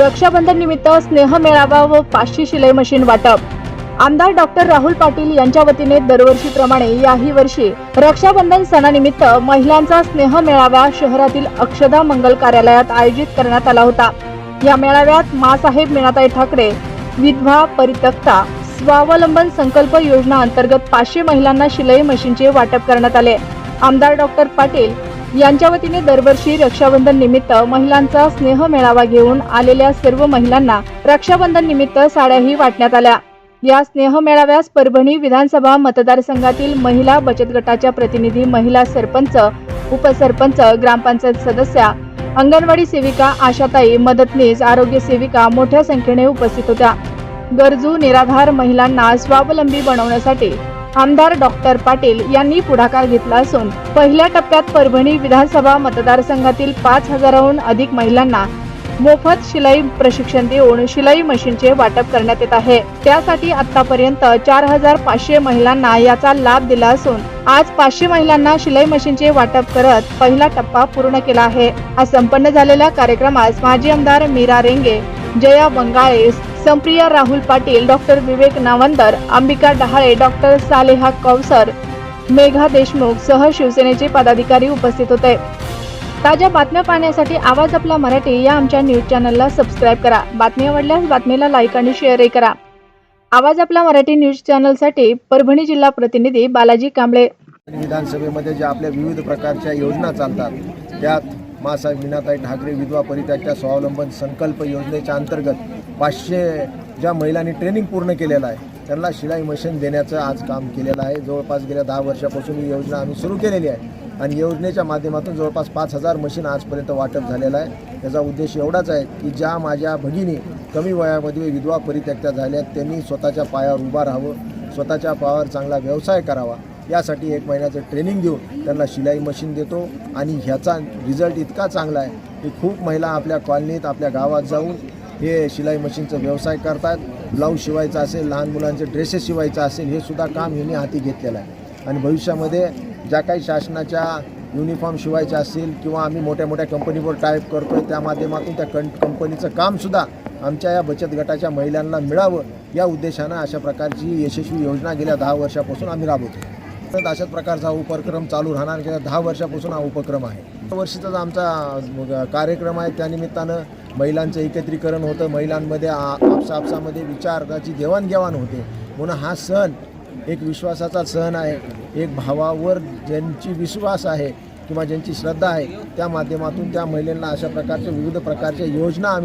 रक्षाबंधन निमित्त स्नेह मेळावा व पाचशे शिलाई मशीन वाटप. आमदार डॉक्टर राहुल पाटील यांच्या वतीने दरवर्षीप्रमाणे याही वर्षी रक्षाबंधन सणानिमित्त महिलांचा स्नेह मेळावा शहरातील अक्षदा मंगल कार्यालयात आयोजित करण्यात आला होता. या मेळाव्यात मासाहेब मीनाताई ठाकरे विधवा परित्यक्ता स्वावलंबन संकल्प योजना अंतर्गत पाचशे महिलांना शिलाई मशीनचे वाटप करण्यात आले. आमदार डॉक्टर पाटील यांच्या वतीने दरवर्षी रक्षाबंधन निमित्त महिलांचा स्नेह मेळावा घेऊन आलेल्या सर्व महिलांना रक्षाबंधन निमित्त साड्याही वाटण्यात आल्या. या स्नेह मेळाव्यास परभणी विधानसभा मतदारसंघातील महिला बचत गटाच्या प्रतिनिधी महिला सरपंच उपसरपंच ग्रामपंचायत सदस्या अंगणवाडी सेविका आशाताई मदतनीस आरोग्य सेविका मोठ्या संख्येने उपस्थित होत्या. गरजू निराधार महिलांना स्वावलंबी बनवण्यासाठी आमदार डॉक्टर पाटील यांनी पुढाकार घेतला असून पहिल्या टप्प्यात परभणी विधानसभा मतदारसंघातील पाच हजाराहून अधिक महिलांना मोफत शिलाई प्रशिक्षण देऊन शिलाई मशीनचे वाटप करण्यात येत आहे. त्यासाठी आतापर्यंत चार हजार पाचशे महिलांना याचा लाभ दिला असून आज पाचशे महिलांना शिलाई मशीनचे वाटप करत पहिला टप्पा पूर्ण केला आहे. आज संपन्न झालेल्या कार्यक्रमास माजी आमदार मीरा रेंगे जया बंगाळे संप्रिया राहुल पाटील डॉक्टर विवेक नावंदर अंबिका डहाळे डॉक्टर सालेहा कौसर मेघा देशमुख सह शिवसेनेचे पदाधिकारी उपस्थित होते. ताज्या बातम्या पाहण्यासाठी आवाज आपला मराठी या आमच्या न्यूज चॅनलला सबस्क्राईब करा. बातमी आवडल्यास बातमीला लाईक आणि शेअरही करा. आवाज आपला मराठी न्यूज चॅनलसाठी परभणी जिल्हा प्रतिनिधी बालाजी कांबळे. विधानसभेमध्ये ज्या आपल्या विविध प्रकारच्या योजना चालतात त्यात मासाहेब मीनाताई ठाकरे विधवा परित्याच्या स्वावलंबन संकल्प योजनेच्या अंतर्गत पाचशे ज्या महिलांनी ट्रेनिंग पूर्ण केलेलं आहे त्यांना शिलाई मशीन देण्याचं आज काम केलेलं आहे. जवळपास गेल्या दहा वर्षापासून ही योजना आम्ही सुरू केलेली आहे. आणि योजनेच्या माध्यमातून जवळपास पाच हजार मशीन आजपर्यंत वाटप झालेलं आहे. त्याचा उद्देश एवढाच आहे की ज्या माझ्या भगिनी कमी वयामध्ये विधवा परित्यक्त्या झाल्या त्यांनी स्वतःच्या पायावर उभा राहावं स्वतःच्या पायावर चांगला व्यवसाय करावा. यासाठी एक महिन्याचं ट्रेनिंग देऊन त्यांना शिलाई मशीन देतो आणि ह्याचा रिझल्ट इतका चांगला आहे की खूप महिला आपल्या कॉलनीत आपल्या गावात जाऊन हे शिलाई मशीनचं व्यवसाय करतात. ब्लाऊज शिवायचा असेल लहान मुलांचे ड्रेसेस शिवायचं असेल हे सुद्धा काम ह्यांनी हाती घेतलेलं आहे. आणि भविष्यामध्ये ज्या काही शासनाच्या युनिफॉर्म शिवायच्या असतील किंवा आम्ही मोठ्या मोठ्या कंपनीवर टाईप करतो आहे त्या माध्यमातून त्या कं कंपनीचं कामसुद्धा आमच्या या बचत गटाच्या महिलांना मिळावं या उद्देशानं अशा प्रकारची यशस्वी योजना गेल्या दहा वर्षापासून आम्ही राबवतो तर अशाच प्रकारचा उपक्रम चालू राहणार गेल्या दहा वर्षापासून हा उपक्रम आहे. वर्षीचाच आमचा कार्यक्रम आहे. त्यानिमित्तानं महिलांचं एकत्रीकरण होतं. महिलांमध्ये आपसा आपसापसामध्ये विचाराची देवाणघेवाण होते. म्हणून हा सण एक विश्वासाचा सण आहे. एक भावावर ज्यांची विश्वास आहे किंवा ज्यांची श्रद्धा आहे त्या माध्यमातून त्या महिलांना अशा प्रकारच्या विविध प्रकारच्या योजना आम्ही